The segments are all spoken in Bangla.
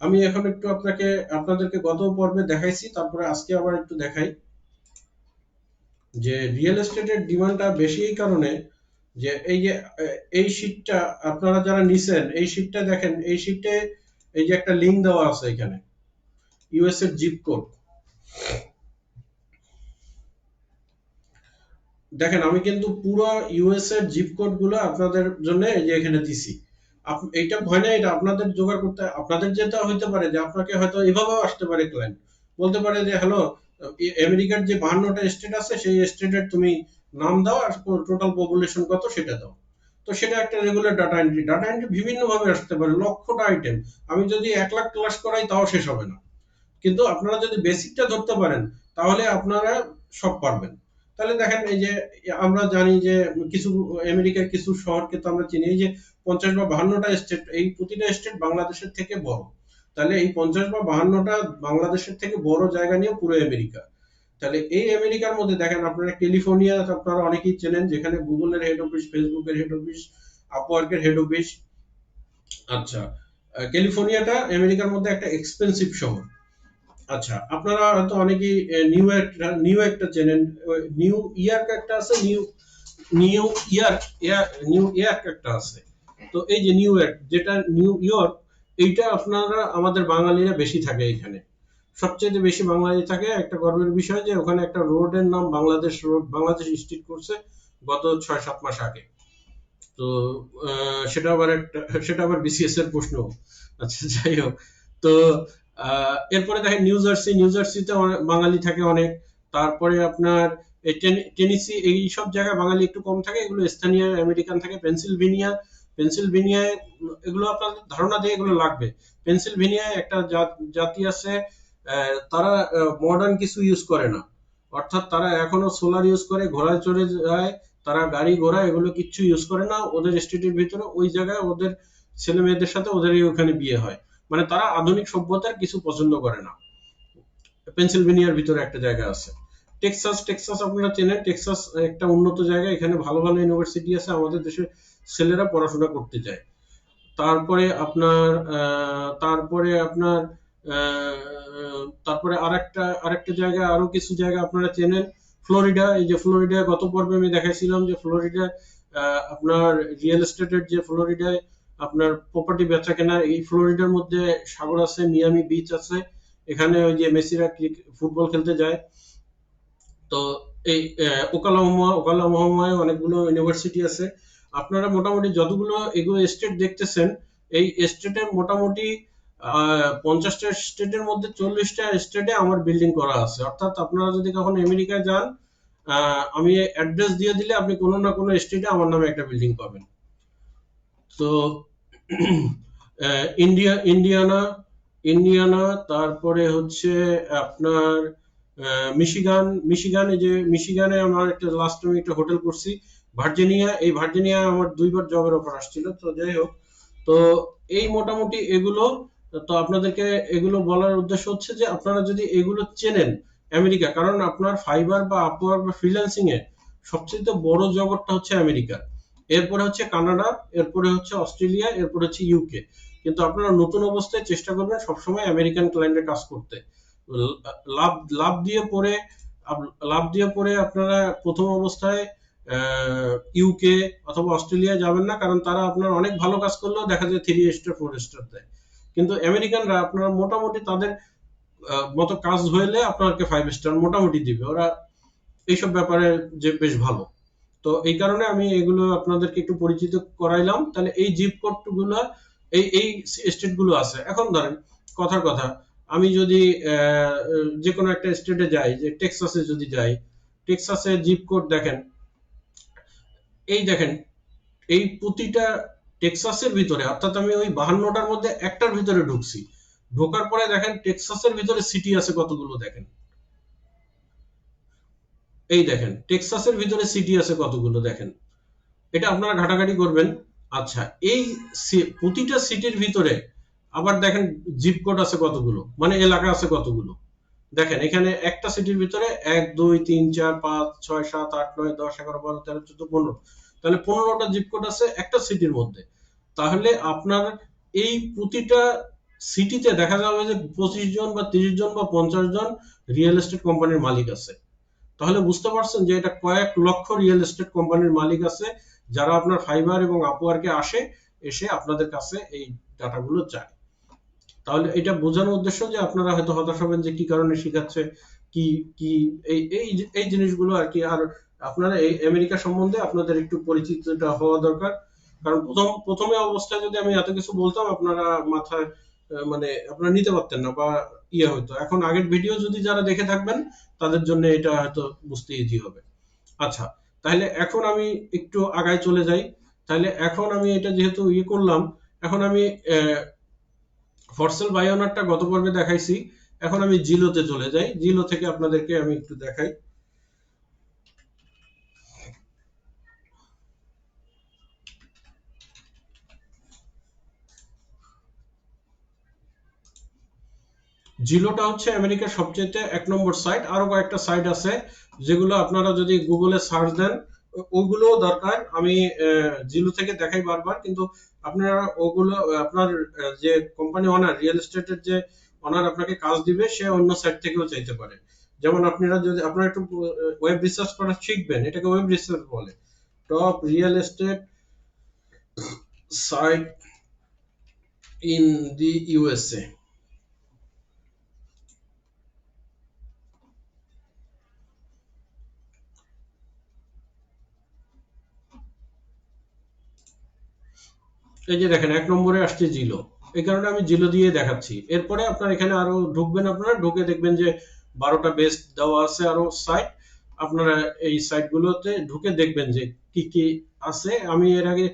আমি এখন একটু আপনাকে, আপনাদেরকে গত পর্বে দেখাইছি, তারপরে আজকে আবার একটু দেখাই যে রিয়েল এস্টেটের ডিমান্ডটা বেশি এই কারণে যে এই যে, এই শীটটা আপনারা যারা নিছেন, এই শীটটা দেখেন, এই শীটে এই যে একটা লিংক দেওয়া আছে এখানে ইউএস এর জিপ কোড দেখেন, আমি কিন্তু পুরো ইউএস এর জিপ কোডগুলো আপনাদের জন্য এই যে এখানে দিছি। এইটা ভয় নাই, এটা আপনাদের জোগাড় করতে, আপনাদের যেটা হইতে পারে যে আপনাকে হয়তো এভাবেও আসতে পারে ক্লায়েন্ট বলতে পারে যে হ্যালো আমেরিকার যে বাহান্নটা স্টেট আছে, সেই স্টেটের তুমি নাম দাও আর টোটাল পপুলেশন কত সেটা দাও। তো সেটা একটা regular data entry data entry বিভিন্ন ভাবে আসতে পারে, লক্ষটা আইটেম আমি যদি এক লাখ ক্লাস করাই, তাও শেষ হবে না। কিন্তু আপনারা যদি বেসিকটা ধরতে পারেন, তাহলে আপনারা সব পারবেন। তাহলে দেখেন এই যে, আমরা জানি যে কিছু আমেরিকার কিছু শহরকে তো আমরা চিনি যে পঞ্চাশ বা বাহান্নটা স্টেট এই প্রতিটা স্টেট বাংলাদেশের থেকে বড়। তাহলে এই পঞ্চাশ বা বাহান্নটা বাংলাদেশের থেকে বড় জায়গা নিয়ে পুরো আমেরিকা। তাহলে এই আমেরিকার মধ্যে দেখেন আপনারা ক্যালিফোর্নিয়া, আপনারা অনেকেই চেনেন, যেখানে গুগলের হেড অফিস ফেসবুকের হেড অফিস আপওয়ার্কের হেড অফিস আচ্ছা ক্যালিফোর্নিয়াটা আমেরিকার মধ্যে একটা এক্সপেন্সিভ শহর। আচ্ছা আপনারা হয়তো অনেকেই নিউ একটা নিউ একটা চেনেন নিউ ইয়র্ক একটা আছে new New York New York একটা আছে। তো এই যে নিউ ইয়র্ক যেটা নিউ ইয়র্ক এইটা আপনারা, আমাদের বাঙালিরা বেশি থাকে এখানে। সবচেয়ে বেশি বাঙালি থাকে একটা গর্বের বিষয় যে ওখানে একটা রোডের নাম বাংলাদেশ রোড, বাংলাদেশ স্ট্রিট করছে গত ছয়, সাত মাস আগে। তো সেটা আবার একটা, সেটা আবার বিসিএস এর প্রশ্ন আচ্ছা যাই হোক। তো এরপরে দেখেন নিউ জার্সি নিউ জার্সিতে বাঙালি থাকে অনেক। তারপরে আপনার টেনিসি এই সব জায়গায় বাঙালি একটু কম থাকে। এগুলো স্থানীয় আমেরিকান থাকে। পেনসিলভেনিয়া পেনসিলভেনিয়ায় এগুলো আপনার ধারণা দিয়ে এগুলো লাগবে। পেনসিলভেনিয়ায় একটা জাত- আছে তারা মডার্ন কিছু ইউজ করে না। অর্থাৎ তারা এখনও সোলার ইউজ করে, ঘোড়ায় চড়ে যায়, তারা গাড়ি ঘোড়া এগুলো কিচ্ছু ইউজ করে না। ওদের স্টেটের ভিতরে ওই জায়গায় ওদের ছেলে মেয়েদের সাথে ওদের ওখানে বিয়ে হয়। মানে তারা আধুনিক সভ্যতার কিছু পছন্দ করে না। পেনসিলভেনিয়ার ভিতরে একটা জায়গা আছে। টেক্সাস টেক্সাস আপনারা চেনেন। টেক্সাস একটা উন্নত জায়গা। এখানে ভালো ভালো ইউনিভার্সিটি আছে। আমাদের দেশের ছেলেরা পড়াশোনা করতে যায়। তারপরে আপনার তারপরে আপনার তারপরে আরেকটা আরেকটা জায়গা, আরও কিছু জায়গা আপনারা চেনেন। ফ্লোরিডা, এই যে ফ্লোরিডা গত পর্বে আমি দেখাইছিলাম যে ফ্লোরিডা আপনার রিয়েল এস্টেটের যে ফ্লোরিডায় আপনার প্রপার্টি বেচা কেনা এই ফ্লোরিডার মধ্যে সাগর আছে মিয়ামি বিচ আছে এখানে ওই যে মেসিরা ফুটবল খেলতে যায়। তো এই আহ, ওকালাহোমা ওকালাহোমায় অনেকগুলো ইউনিভার্সিটি আছে। আপনারা মোটামুটি যতগুলো এগুলো স্টেট দেখতেছেন এই স্টেটের মোটামুটি পঞ্চাশটা স্টেটের মধ্যে চল্লিশটা স্টেটে আমার বিল্ডিং করা আছে। অর্থাৎ আপনারা যদি কখনো আমেরিকায় যান আমি অ্যাড্রেস দিয়ে দিলে আপনি কোনো না কোনো স্টেটে আমার নামে একটা বিল্ডিং পাবেন। তো ইন্ডিয়া, ইন্ডিয়ানা ইন্ডিয়ানা, তারপরে হচ্ছে আপনার মিশিগান, মিশিগানে যে মিশিগানে আমার একটা লাস্ট টাইম একটা হোটেল করছি। ভার্জিনিয়া, এই ভার্জিনিয়া আমার দুইবার জবের অফার আসছিল, তো যাই হোক। তো এই মোটামুটি এগুলো, তো আপনাদেরকে এগুলো বলার উদ্দেশ্য হচ্ছে যে আপনারা যদি এগুলো চেনেন আমেরিকা, কারণ আপনার ফাইবার বা আপওয়ার্ক বা ফ্রিল্যান্সিং এ সবচেয়ে বড় জগৎটা হচ্ছে আমেরিকা। এরপরে হচ্ছে কানাডা, এরপরে হচ্ছে অস্ট্রেলিয়া, এরপরে হচ্ছে ইউকে কিন্তু আপনারা নতুন অবস্থায় চেষ্টা করবেন সবসময় আমেরিকান ক্লায়েন্টের কাজ করতে। লাভ লাভ দিয়ে পরে লাভ দিয়ে পরে আপনারা প্রথম অবস্থায় ইউকে অথবা অস্ট্রেলিয়া যাবেন না, কারণ তারা আপনার অনেক ভালো কাজ করলেও দেখা যায় থ্রি স্টার ফোর স্টার দেয়। কিন্তু আমেরিকানরা আপনারা মোটামুটি তাদের মতো কাজ হইলে আপনাকে ফাইভ স্টার মোটামুটি দিবে। ওরা এইসব ব্যাপারে যে বেশ ভালো। তো এই কারণে আমি এগুলো আপনাদেরকে একটু পরিচিত করাইলাম। তাহলে এই জিপ কোডগুলো এই এই স্টেটগুলো আছে। এখন ধরেন, কথার কথা, আমি যদি যে কোনো একটা স্টেটে যাই, যে টেক্সাসে যদি যাই টেক্সাসে জিপ কোড দেখেন, এই দেখেন, এই প্রতিটা টেক্সাসের ভিতরে, অর্থাৎ আমি ওই বাহান্নটার মধ্যে একটার ভিতরে ঢুকছি। ঢোকার পরে দেখেন টেক্সাসের ভিতরে সিটি আছে কতগুলো দেখেন। এই দেখেন, টেক্সাসের ভিতরে সিটি আছে কতগুলো দেখেন। এটা আপনারা ঘাটাঘাটি করবেন। আচ্ছা এই প্রতিটা সিটির ভিতরে আবার দেখেন জিপ কোড আছে কতগুলো মানে এলাকা আছে কতগুলো। দেখেন, এখানে একটা সিটির ভিতরে এক, দুই, তিন, চার, পাঁচ, ছয়, সাত, আট, নয়, দশ, এগারো, বারো, তেরো, চোদ্দ, পনেরো। তাহলে পনেরোটা জিপ কোড আছে একটা সিটির মধ্যে। তাহলে আপনার এই প্রতিটা সিটিতে দেখা যাবে যে পঁচিশ জন বা তিরিশ জন বা পঞ্চাশ জন রিয়েল এস্টেট কোম্পানির মালিক আছে। তাহলে বুঝতে পারছেন যে এটা কয়েক লক্ষ রিয়েল এস্টেট কোম্পানির মালিক আছে, যারা আপনার ফাইবার এবং আপওয়ার্কে আসে, এসে আপনাদের কাছে এই ডাটাগুলো চায়। তাহলে এটা বোঝানোর উদ্দেশ্য যে আপনারা হয়তো হতাশ হবেন যে কি কারণে শিখাচ্ছে, কি কি, এই এই এই জিনিসগুলো আর কি। আর আপনারা এই আমেরিকা সম্বন্ধে আপনাদের একটু পরিচিতটা হওয়া দরকার। কারণ প্রথম, প্রথমে অবস্থায় যদি আমি এত কিছু বলতাম, আপনারা মাথায় মানে আপনারা নিতে পারতেন না বা ইয়ে হয়তো এখন আগের ভিডিও যদি যারা দেখে থাকবেন তাদের জন্য এটা হয়তো বুঝতে ইজি হবে। আচ্ছা তাহলে এখন আমি একটু আগায় চলে যাই। তাহলে এখন আমি এটা যেহেতু ইয়ে করলাম এখন আমি ফরসেল বায়োনারটা গত পর্বে দেখাইছি। এখন আমি জিলোতে চলে যাই। জিলো থেকে আপনাদেরকে আমি একটু দেখাই। জিলোটা হচ্ছে আমেরিকার সবচেয়ে এক নম্বর সাইট আরও কয়েকটা সাইট আছে যেগুলো আপনারা যদি গুগলে সার্চ দেন ও- ওগুলোও দরকার। আমি জিলো থেকে দেখাই বারবার, কিন্তু আপনারা ওগুলো, আপনার যে কোম্পানি ওনার রিয়েল এস্টেটের যে অনার আপনাকে কাজ দিবে, সে অন্য সাইট থেকেও চাইতে পারে। যেমন আপনারা যদি, আপনারা একটু ওয়েব রিসার্চ করা শিখবেন, এটাকে ওয়েব রিসার্চ বলে। Top real estate site in the USA এই যে দেখেন, এক নম্বরে আসছে জিলো। এই কারণে আমি জিলো দিয়ে দেখাচ্ছি। এরপরে আপনার এখানে আরও ঢুকবেন আপনারা, ঢুকে দেখবেন যে বারোটা বেস্ট দেওয়া আছে আরও সাইট আপনারা এই সাইটগুলোতে ঢুকে দেখবেন যে কি কি আছে। আমি এর আগে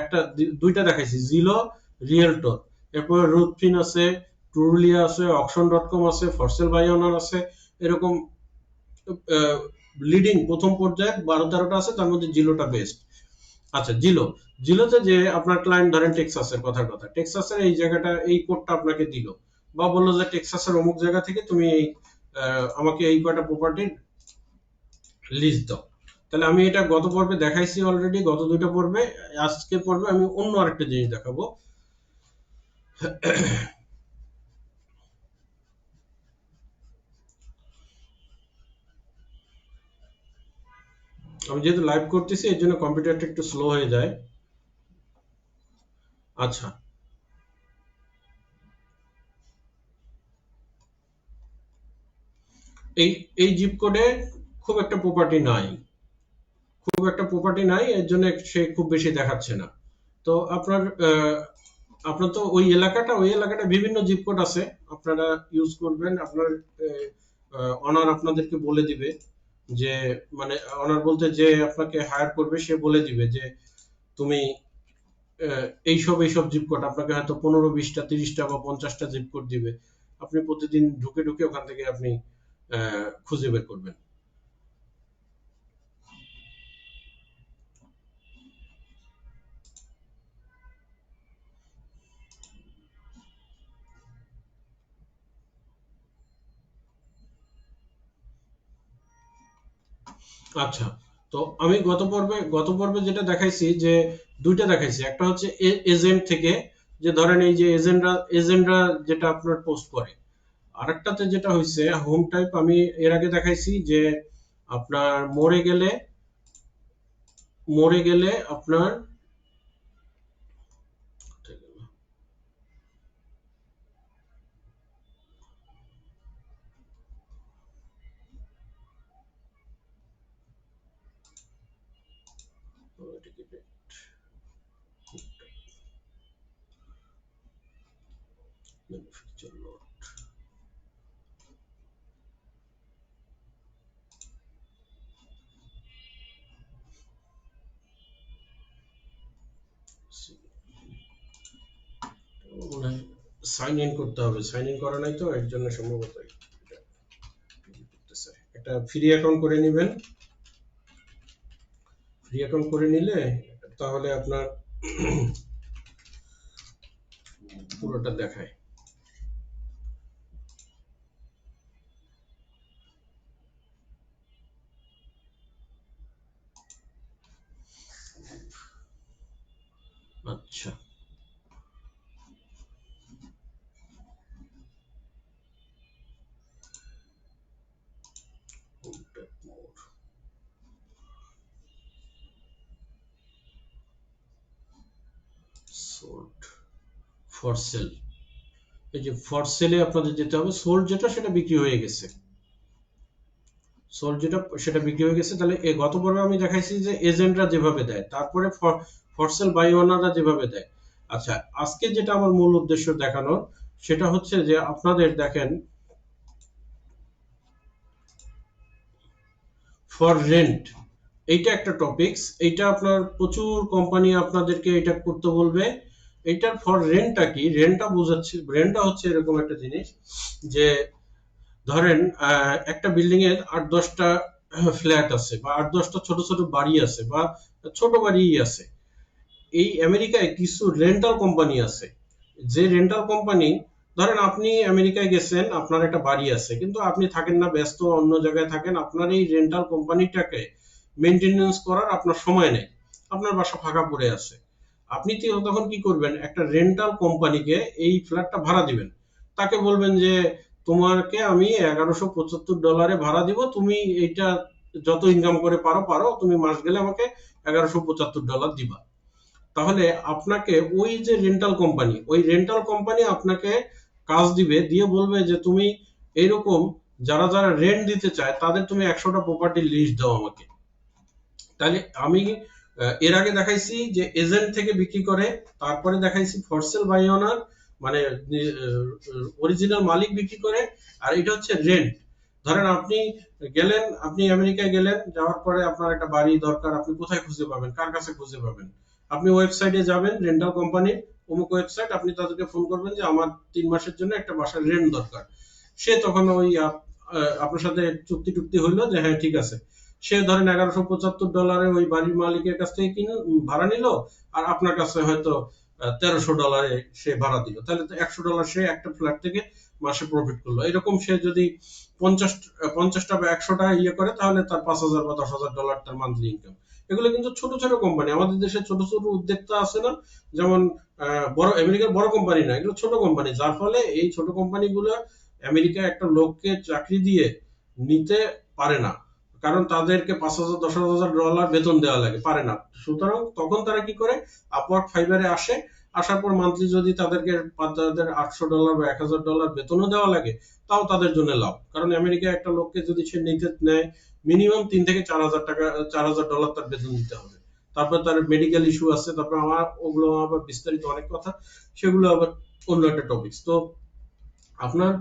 একটা দুইটা দেখাইছি, জিলো, রিয়েলটর। এরপরে রুটফিন আছে, ট্রুলিয়া আছে অকশন ডট কম আছে, ফরসেল অনার আছে। এরকম লিডিং প্রথম পর্যায়ে বারো তেরোটা আছে, তার মধ্যে জিলোটা বেস্ট আচ্ছা জিলো। জিলোতে যে আপনার ক্লায়েন্ট ধরেন টেক্সাসের কথার কথা, টেক্সাসের এই জায়গাটা, এই কোডটা আপনাকে দিল। বা বলল যে টেক্সাসের অমুক জায়গা থেকে তুমি এই আমাকে এই কয়টা প্রপার্টির লিস্ট দাও। তাহলে আমি এটা গত পর্বে দেখাইছি অলরেডি গত দুইটা পর্বে, আজকে পর্বে আমি অন্য আরেকটা জিনিস দেখাবো। আমি যেহেতু লাইভ করতেছি, এর জন্য কম্পিউটারটা একটু স্লো হয়ে যায়। আচ্ছা। এই এই জিপ কোডে খুব একটা প্রপার্টি নাই। খুব একটা প্রপার্টি নাই, এর জন্য সে খুব বেশি দেখাচ্ছে না। তো আপনার আপনার তো ওই এলাকাটা ওই এলাকাটা বিভিন্ন জিপ কোড আছে। আপনারা ইউজ করবেন, আপনার অনার আপনাদেরকে বলে দিবে। যে মানে অনার বলতে যে আপনাকে হায়ার করবে, সে বলে দিবে যে, তুমি এইসব এইসব জিপ কোড আপনাকে হয়তো পনেরো, বিশটা, তিরিশটা বা পঞ্চাশটা জিপ কোড দিবে। আপনি প্রতিদিন ঢুকে ঢুকে ওখান থেকে আপনি খুঁজে বের করবেন। আচ্ছা তো আমি গত পর্বে গত পর্বে যেটা দেখাইছি যে দুইটা দেখাইছি। একটা হচ্ছে এজেন্ট থেকে, যে ধরেন এই যে এজেন্টরা এজেন্টরা যেটা আপনার পোস্ট করে। আরেকটাতে যেটা হয়েছে হোম টাইপ আমি এর আগে দেখাইছি যে আপনার মরে গেলে মরে গেলে আপনার ইন করতে হবে। করা নাই তো, এর জন্য সম্ভবত ফ্রি অ্যাকাউন্ট করে নেবেন। ফ্রি অ্যাকাউন্ট করে নিলে তাহলে আপনার পুরোটা দেখায়। আচ্ছা। ফর সেল এই যে ফর সেলে আপনাদের যেতে হবে সোল যেটা, সেটা বিক্রি হয়ে গেছে। সোল্ড যেটা, সেটা বিক্রি হয়ে গেছে। তাহলে গত পর্বে আমি দেখাইছি যে এজেন্টরা যেভাবে দেয়, তারপরে ফর সেল বাই যেভাবে দেয়। আচ্ছা আজকে যেটা আমার মূল উদ্দেশ্য দেখানোর, সেটা হচ্ছে যে আপনাদের দেখেন ফর রেন্ট এইটা একটা টপিকস এইটা আপনার প্রচুর কোম্পানি আপনাদেরকে এটা করতে বলবে। এটার ফর রেন্টটা কি? রেন্টটা বোঝাচ্ছে রেন্টটা হচ্ছে এরকম একটা জিনিস যে, ধরেন একটা বিল্ডিং এর আট দশটা ফ্ল্যাট আছে বা আট দশটা ছোট ছোট বাড়ি আছে বা ছোট বাড়িই আছে। এই আমেরিকায় কিছু রেন্টাল কোম্পানি আছে। যে রেন্টাল কোম্পানি ধরেন আপনি আমেরিকায় গেছেন, আপনার একটা বাড়ি আছে, কিন্তু আপনি থাকেন না, ব্যস্ত, অন্য জায়গায় থাকেন, আপনার এই রেন্টাল কোম্পানিটাকে মেনটেনেন্স করার আপনার সময় নেই। আপনার বাসা ফাঁকা পড়ে আছে। আপনি তখন কি করবেন? একটা রেন্টাল কোম্পানিকে এই ফ্ল্যাটটা ভাড়া দিবেন। তাকে বলবেন যে, তোমাকে আমি এগারোশো পঁচাত্তর ডলারে ভাড়া দিব। তুমি এইটা যত ইনকাম করে পারো পারো। তুমি মাস গেলে আমাকে এগারোশো পঁচাত্তর ডলার দিবা। তাহলে আপনাকে ওই যে রেন্টাল কোম্পানি ওই রেন্টাল কোম্পানি আপনাকে কাজ দিবে, দিয়ে বলবে যে তুমি এইরকম যারা যারা রেন্ট দিতে চায়, তাদের তুমি একশোটা প্রপার্টি লিস্ট দাও আমাকে। তাহলে আমি এর আগে দেখাইছি যে এজেন্ট থেকে বিক্রি করে, তারপরে দেখাইছি ফরসেল বাই অনার মানে অরিজিনাল মালিক বিক্রি করে, আর এটা হচ্ছে রেন্ট ধরেন আপনি গেলেন, আপনি আমেরিকায় গেলেন, যাওয়ার পরে আপনার একটা বাড়ি দরকার, আপনি কোথায় খুঁজে পাবেন, কার কাছে খুঁজে পাবেন? আপনি ওয়েবসাইটে যাবেন রেন্টাল কোম্পানির অমুক ওয়েবসাইট আপনি তাদেরকে ফোন করবেন যে আমার তিন মাসের জন্য একটা বাসার রেন্ট দরকার। সে তখন ওই আপনার সাথে চুক্তি টুক্তি হইল যে হ্যাঁ ঠিক আছে। সে ধরেন এগারোশো পঁচাত্তর ডলারে ওই বাড়ির মালিকের কাছ থেকে কিনে ভাড়া নিল, আর আপনার কাছে হয়তো তেরোশো ডলারে সে ভাড়া দিল। তাহলে তো একশো ডলার সে একটা ফ্ল্যাট থেকে মাসে প্রফিট করল। এরকম সে যদি পঞ্চাশ পঞ্চাশটা বা একশোটা ইয়ে করে, তাহলে তার পাঁচ হাজার বা দশ হাজার ডলার তার মান্থলি ইনকাম এগুলো কিন্তু ছোট ছোট কোম্পানি আমাদের দেশে ছোট ছোট উদ্যোক্তা আছে না, যেমন বড়, আমেরিকার বড় কোম্পানি না, এগুলো ছোট কোম্পানি যার ফলে এই ছোট কোম্পানিগুলো আমেরিকা একটা লোককে চাকরি দিয়ে নিতে পারে না। কারণ তাদেরকে পাঁচ হাজার, দশ হাজার ডলার বেতন দেওয়া লাগে, পারে না। সুতরাং তখন তারা কি করে আপওয়ার্ক ফাইবারে আসে আসার পর মান্থলি যদি তাদেরকে পা- তাদের আটশো ডলার বা এক হাজার ডলার বেতনও দেওয়া লাগে, তাও তাদের জন্য লাভ। কারণ আমেরিকায় একটা লোককে যদি সে নিতে নেয় মিনিমাম তিন থেকে চার হাজার টাকা, চার হাজার ডলার তার বেতন দিতে হবে। তারপর তার মেডিকেল ইস্যু আছে, তারপর আমার, ওগুলো আবার বিস্তারিত অনেক কথা, সেগুলো আবার অন্য একটা টপিক তো আপনার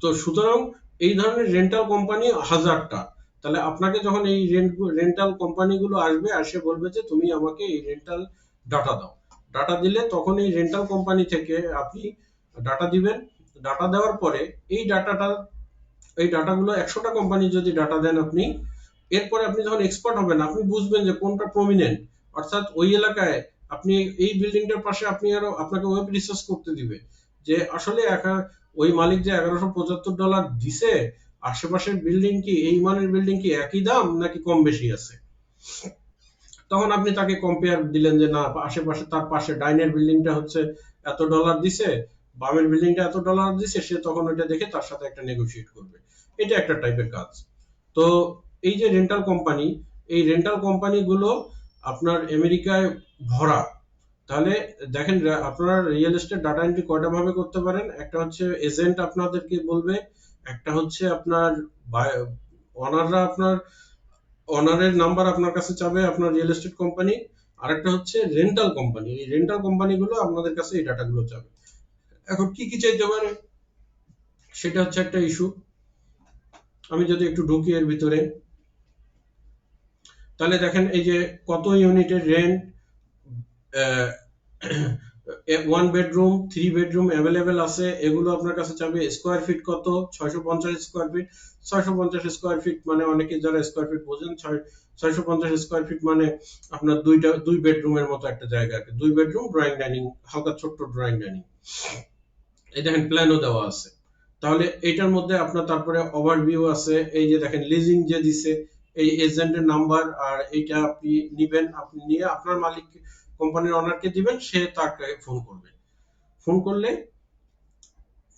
তো সুতরাং এই ধরনের রেন্টাল কোম্পানি হাজারটা, তাহলে আপনাকে যখন এই রেন্ট রেন্টাল কোম্পানিগুলো আসবে আসে বলবে যে, তুমি আমাকে এই রেন্টাল ডাটা দাও। ডাটা দিলে তখন এই রেন্টাল কোম্পানি থেকে আপনি ডাটা দিবেন। ডাটা দেওয়ার পরে এই ডাটাটা এই ডাটাগুলো একশোটা কোম্পানি যদি ডাটা দেন আপনি, এরপরে আপনি যখন এক্সপার্ট হবেন, আপনি বুঝবেন যে কোনটা প্রমিনেন্ট অর্থাৎ ওই এলাকায় আপনি এই বিল্ডিংটার পাশে আপনি আরও আপনাকে ওয়েব রিসার্চ করতে দিবে। যে আসলে একা ওই মালিক যে এগারোশো পঁচাত্তর ডলার দিছে, আশেপাশের বিল্ডিং কি, এই মানের বিল্ডিং কি একই দাম নাকি কম বেশি আছে? তখন আপনি তাকে কম্পেয়ার দিলেন যে, না, আশেপাশে তার পাশে ডাইনের বিল্ডিংটা হচ্ছে এত ডলার দিছে, বামের বিল্ডিংটা এত ডলার দিছে, সে তখন ওইটা দেখে তার সাথে একটা নেগোশিয়েট করবে। এটা একটা টাইপের কাজ। তো এই যে রেন্টাল কোম্পানি এই রেন্টাল কোম্পানিগুলো আপনার আমেরিকায় ভরা। তাহলে দেখেন আপনারা রিয়েল এস্টেট ডাটা এন্ট্রি কয়টা ভাবে করতে পারেন? একটা হচ্ছে এজেন্ট আপনাদেরকে বলবে, একটা হচ্ছে আপনার অনাররা আপনার অনারের নাম্বার আপনার কাছে চাবে আপনার রিয়েল এস্টেট কোম্পানি। আরেকটা হচ্ছে রেন্টাল কোম্পানি। এই রেন্টাল কোম্পানিগুলো আপনাদের কাছে এই ডাটাগুলো চাবে। এখন কি কি চাইতে পারে? সেটা হচ্ছে একটা ইস্যু আমি যদি একটু ঢুকি এর ভিতরে। তাহলে দেখেন এই যে কত ইউনিটের rent one bedroom three bedroom available আছে। এগুলো আপনার কাছে চাবে স্কোয়ার ফিট কত? ছয়শো পঞ্চাশ স্কোয়ার ফিট ছয়শো পঞ্চাশ স্কোয়ার ফিট মানে অনেকে যারা স্কোয়ার ফিট বোঝেন, ছয় ছয়শো পঞ্চাশ স্কোয়ার ফিট মানে আপনার দুইটা, দুই বেডরুমের মতো একটা জায়গা আর দুই বেডরুম ড্রয়িং ডাইনিং হালকা ছোট্ট ড্রয়িং ডাইনিং এই দেখেন প্ল্যানও দেওয়া আছে। তাহলে এটার মধ্যে আপনার তারপরে ওভারভিউ আছে। এই যে দেখেন লিজিং যে দিছে, এই এজেন্টের নাম্বার আর এইটা আপনি নিবেন। আপনি নিয়ে আপনার মালিক কোম্পানির অনারকে দিবেন, সে তাকে ফোন করবে। ফোন করলে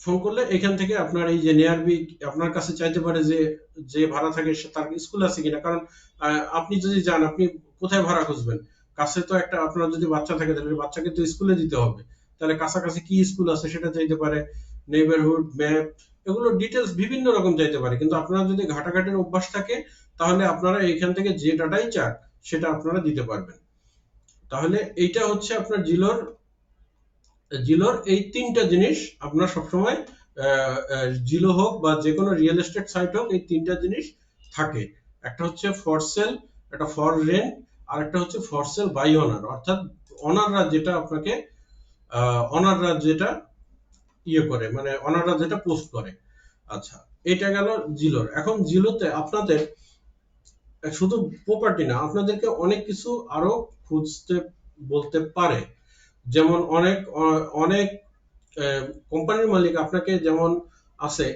ফোন করলে এখান থেকে আপনার এই যে নিয়ারবি আপনার কাছে চাইতে পারে যে যে ভাড়া থাকে সে তার স্কুল আছে কিনা। কারণ আপনি যদি যান, আপনি কোথায় ভাড়া খুঁজবেন? কাছে তো একটা আপনার যদি বাচ্চা থাকে, তাহলে বাচ্চাকে তো স্কুলে দিতে হবে। তাহলে কাছাকাছি কি স্কুল আছে সেটা চাইতে পারে নেইবারহুড ম্যাপ এগুলো ডিটেলস বিভিন্ন রকম চাইতে পারে। কিন্তু আপনারা যদি ঘাটাঘাটির অভ্যাস থাকে, তাহলে আপনারা এখান থেকে যে ডাটাই চান সেটা আপনারা দিতে পারবেন। তাহলে এইটা হচ্ছে আপনার জিলোর জিলোর এই তিনটা জিনিস আপনার সবসময় জিলো হোক বা যে কোনো রিয়েল এস্টেট সাইট হোক, এই তিনটা জিনিস থাকে। একটা হচ্ছে ফর সেল, একটা ফর রেন্ট, আর একটা হচ্ছে ফর সেল বাই অনার। অর্থাৎ অনাররা যেটা আপনাকে অনাররা যেটা ইয়ে করে মানে অনাররা যেটা পোস্ট করে। আচ্ছা এটা গেল জিলোর। এখন জিলোতে আপনাদের, শুধু প্রপার্টি না, আপনাদেরকে অনেক কিছু আরও খুঁজতে বলতে পারে। যেমন অনেক অনেক কোম্পানির মালিক আপনাকে যেমন আছে,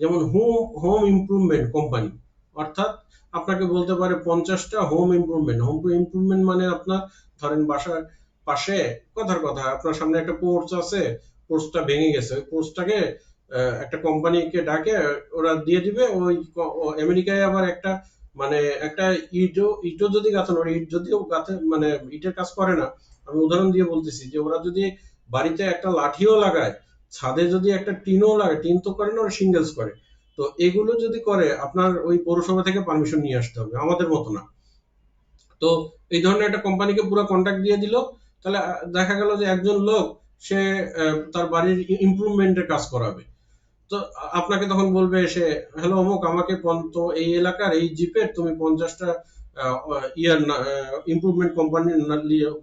যেমন হোম হোম ইমপ্রুভমেন্ট কোম্পানি অর্থাৎ আপনাকে বলতে পারে পঞ্চাশটা হোম ইমপ্রুভমেন্ট হোম ইমপ্রুভমেন্ট মানে আপনার ধরেন বাসার পাশে, কথার কথা, আপনার সামনে একটা পোর্চ আছে পোর্চটা ভেঙে গেছে, ওই পোর্চটাকে একটা কোম্পানিকে ডাকে, ওরা দিয়ে দিবে, ওই আমেরিকায় আবার একটা মানে একটা ইটও ইটও যদি গাঁথানো ইট যদিও গাঁথে মানে ইটের কাজ করে না, আমি উদাহরণ দিয়ে বলতেছি যে ওরা যদি বাড়িতে একটা লাঠিও লাগায়, ছাদে যদি একটা টিনও লাগে টিন তো করে না, ওরা সিঙ্গেলস করে। তো এগুলো যদি করে, আপনার ওই পৌরসভা থেকে পারমিশন নিয়ে আসতে হবে, আমাদের মতো না। তো এই ধরনের একটা কোম্পানিকে পুরো কন্ট্যাক্ট দিয়ে দিল, তাহলে দেখা গেল যে একজন লোক, সে তার বাড়ির ইমপ্রুভমেন্টের কাজ করাবে। তো আপনাকে তখন বলবে সে হ্যালো অমুক, আমাকে তো এই এলাকার এই জিপের তুমি পঞ্চাশটা ইয়ার ইমপ্রুভমেন্ট কোম্পানির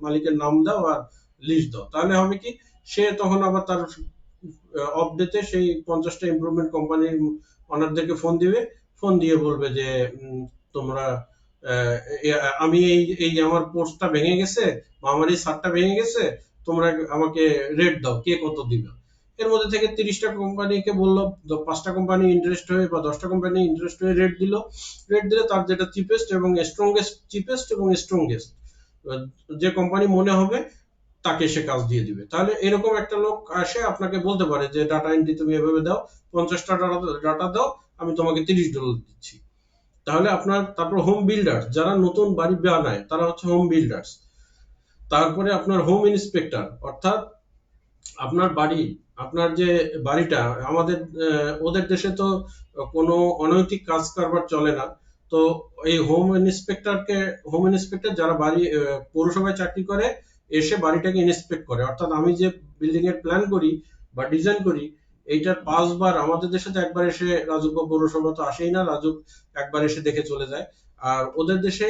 মালিকের নাম দাও আর লিস্ট দাও। তাহলে হবে কি, সে তখন আবার তার অপডেটে সেই পঞ্চাশটা ইমপ্রুভমেন্ট কোম্পানির অনারদেরকে ফোন দিবে। ফোন দিয়ে বলবে যে তোমরা আমি এই এই আমার পোস্টটা ভেঙে গেছে বা আমার এই সারটা ভেঙে গেছে, তোমরা আমাকে রেট দাও, কে কত দিবে? এর মধ্যে থেকে তিরিশটা কোম্পানিকে বলল পাঁচটা কোম্পানি ইন্টারেস্ট হয়ে বা দশটা কোম্পানি ইন্টারেস্ট হয়ে রেট দিল। রেট দিলে তার যেটা চিপেস্ট এবং স্ট্রংগেস্ট চিপেস্ট এবং স্ট্রংগেস্ট যে কোম্পানি মনে হবে, তাকে সে কাজ দিয়ে দিবে। তাহলে এরকম একটা লোক আসে, আপনাকে বলতে পারে যে ডাটা এন্ট্রি তুমি এভাবে দাও, পঞ্চাশটা ডাটা দাও, আমি তোমাকে তিরিশ ডলার দিচ্ছি। তাহলে আপনার, তারপর হোম বিল্ডার যারা নতুন বাড়ি বানায়, তারা হচ্ছে হোম বিল্ডার্স তারপরে আপনার হোম ইন্সপেক্টর অর্থাৎ আপনার বাড়ি আপনার যে বাড়িটা, আমাদের ওদের দেশে তো কোনো অনৈতিক কাজ কারবার চলে না। তো এই হোম ইন্সপেক্টরকে হোম ইন্সপেক্টর যারা বাড়ি পৌরসভায় চাকরি করে, এসে বাড়িটাকে ইন্সপেক্ট করে। অর্থাৎ আমি যে বিল্ডিং এর প্ল্যান করি বা ডিজাইন করি, এইটার পাঁচবার আমাদের দেশে তো একবার এসে রাজুক বা পৌরসভা তো আসেই না, রাজুক একবার এসে দেখে চলে যায়। আর ওদের দেশে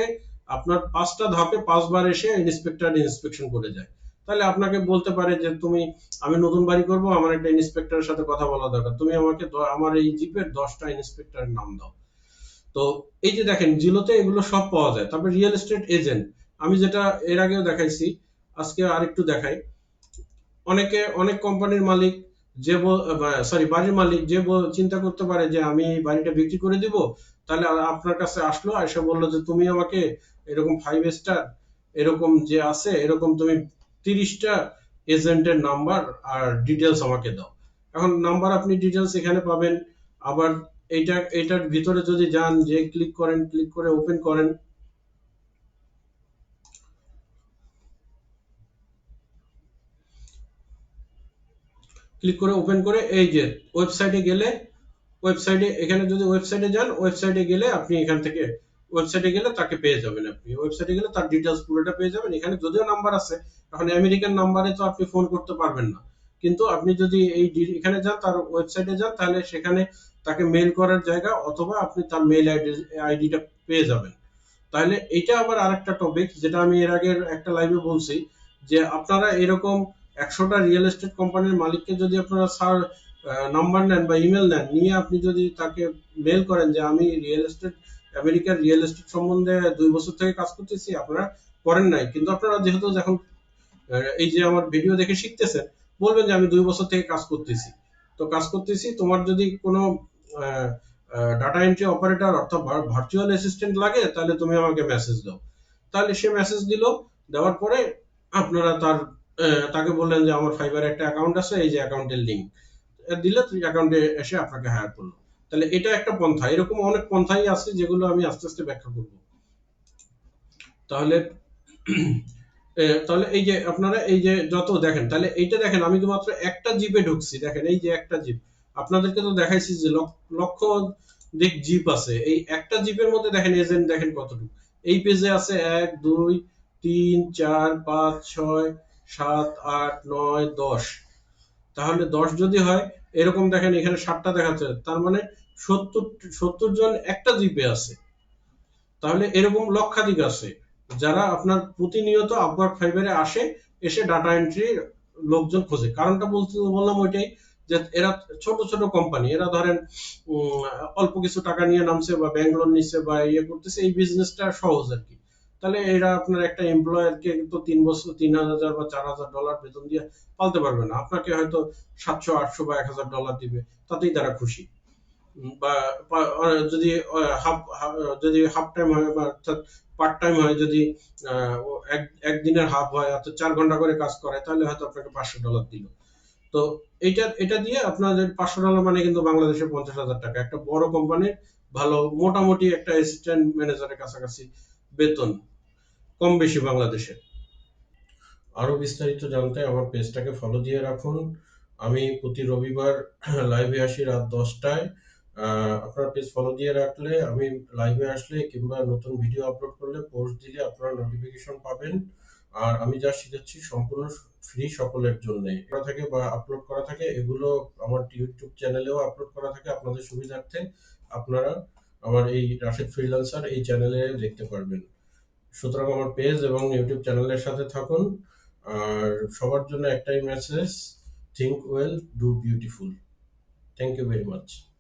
আপনার পাঁচটা ধাপে পাঁচবার এসে ইন্সপেক্টর ইন্সপেকশন করে যায়। তাহলে আপনাকে বলতে পারে যে তুমি, আমি নতুন বাড়ি করব, আমার একটা ইন্সপেক্টরের সাথে কথা বলা দরকার। তুমি আমাকে আমার এই জিপের দশটা ইন্সপেক্টরের নাম দাও। তো এই যে দেখেন, জিলোতে এগুলো সব পাওয়া যায়। তারপরে রিয়েল এস্টেট এজেন্ট আমি যেটা এর আগেও দেখাইছি, আজকে আরেকটু দেখাই। অনেকে, অনেক কোম্পানির মালিক যে সরি বাড়ির মালিক যে চিন্তা করতে পারে যে আমি এই বাড়িটা বিক্রি করে দিব, তাহলে আপনার কাছে আসলো, এসে বলল যে, তুমি আমাকে এরকম ফাইভ স্টার এরকম যে আছে, এরকম তুমি তিরিশটা এজেন্টের নাম্বার আর ডিটেলস আমাকে দাও। এখন নাম্বার আপনি ডিটেলস এখানে পাবেন। আবার এইটা এটার ভিতরে যদি যান, যে ক্লিক করেন ক্লিক করে ওপেন করেন। ক্লিক করে ওপেন করে এই যে ওয়েবসাইটে গেলে ওয়েবসাইটে এখানে যদি ওয়েবসাইটে যান ওয়েবসাইটে গেলে আপনি এখান থেকে ওয়েবসাইটে গেলে তাকে পেয়ে যাবেন আপনি। ওয়েবসাইটে গেলে তার ডিটেলস পুরোটা পেয়ে যাবেন। এখানে যদিও নাম্বার আছে, এখন আমেরিকান নাম্বারে তো আপনি ফোন করতে পারবেন না। কিন্তু আপনি যদি এই এখানে যান, তার ওয়েবসাইটে যান, তাহলে সেখানে তাকে মেল করার জায়গা অথবা আপনি তার মেল আইডি আইডিটা পেয়ে যাবেন। তাহলে এটা আবার আরেকটা টপিক যেটা আমি এর আগের একটা লাইভে বলছি, যে আপনারা এরকম একশোটা রিয়েল এস্টেট কোম্পানির মালিককে যদি আপনারা স্যার নাম্বার নেন বা ইমেল নেন, নিয়ে আপনি যদি তাকে মেল করেন যে, আমি রিয়েল এস্টেট আমেরিকার রিয়েল এস্টেট সম্বন্ধে দুই বছর থেকে কাজ করতেছি, আপনারা করেন নাই। কিন্তু আপনারা যেহেতু এখন এই যে আমার ভিডিও দেখে শিখতেছেন, বলবেন যে আমি দুই বছর থেকে কাজ করতেছি। তো কাজ করতেছি, তোমার যদি কোনো ডাটা এন্ট্রি অপারেটর অর্থাৎ ভার্চুয়াল অ্যাসিস্ট্যান্ট লাগে, তাহলে তুমি আমাকে মেসেজ দাও। তাহলে সে মেসেজ দিল, দেওয়ার পরে আপনারা তার তাকে বললেন যে আমার ফাইবার একটা অ্যাকাউন্ট আছে, এই যে অ্যাকাউন্টের লিঙ্ক দিলে অ্যাকাউন্টে এসে আপনাকে হায়ার করল। তাহলে এটা একটা পন্থা। এরকম অনেক পন্থাই আছে যেগুলো আমি আস্তে আস্তে ব্যাখ্যা করব। তাহলে তাহলে এই যে আপনারা এই যে যত দেখেন, তাহলে এইটা দেখেন, আমি তো মাত্র একটা জিপে ঢুকছি। দেখেন, এই যে একটা জিপ। আপনাদেরকে তো দেখাইছি যে লক- লক্ষ দিক জিপ আছে। এই একটা জিপের মধ্যে দেখেন, এজেন্ট দেখেন কতটুকু। এই পেজে আছে এক, দুই, তিন, চার, পাঁচ, ছয়, সাত, আট, নয়, দশ। তাহলে দশ যদি হয় এরকম দেখেন, এখানে ষাটটা দেখাচ্ছে। তার মানে সত্তর সত্তর জন একটা জিপে আছে। তাহলে এরকম লক্ষাধিক আছে। যারা আপনার প্রতিনিয়ত আপওয়ার্ক ফাইবারে আসে, এসে ডাটা এন্ট্রি লোকজন খোঁজে। কারণটা বলতে বললাম ওইটাই যে এরা ছোট ছোট কোম্পানি এরা ধরেন অল্প কিছু টাকা নিয়ে নামছে বা ব্যাংলোর নিচ্ছে বা ইয়ে করতেছে, এই বিজনেসটা সহজ আর কি। তাহলে এরা আপনার একটা এমপ্লয়ারকে কিন্তু তিন বছর, তিন হাজার বা চার হাজার ডলার বেতন দিয়ে পালতে পারবে না। আপনাকে হয়তো সাতশো, আটশো বা এক হাজার ডলার দিবে, তাতেই তারা খুশি। বা যদি হাফ যদি হাফ টাইম হয় বা অর্থাৎ পার্ট টাইম হয়, যদি একদিনের হাফ হয়, অর্থাৎ চার ঘণ্টা করে কাজ করে, তাহলে হয়তো আপনাকে পাঁচশো ডলার দিল। তো এটা এটা দিয়ে আপনাদের পাঁচশো ডলার মানে কিন্তু বাংলাদেশে পঞ্চাশ হাজার টাকা। একটা বড় কোম্পানির ভালো, মোটামুটি একটা অ্যাসিস্ট্যান্ট ম্যানেজারের কাছাকাছি বেতন কম বেশি বাংলাদেশে। আরও বিস্তারিত জানতে আমার পেজটাকে ফলো দিয়ে রাখুন। আমি প্রতি রবিবার লাইভে আসি রাত দশটায়। আপনার পেজ ফলো দিয়ে রাখলে, আমি লাইভে আসলে কিংবা নতুন ভিডিও আপলোড করলে পোস্ট দিলে আপনারা নোটিফিকেশন পাবেন। আর আমি যা শিখাচ্ছি সম্পূর্ণ ফ্রি সকলের জন্য। করা থাকে বা আপলোড করা থাকে, এগুলো আমার ইউটিউব চ্যানেলেও আপলোড করা থাকে। আপনাদের সুবিধার্থে আপনারা আমার এই রাশেদ ফ্রিল্যান্সার এই চ্যানেলে দেখতে পারবেন। সুতরাং আমার পেজ এবং ইউটিউব চ্যানেলের সাথে থাকুন, আর সবার জন্য একটাই message think well do beautiful thank you very much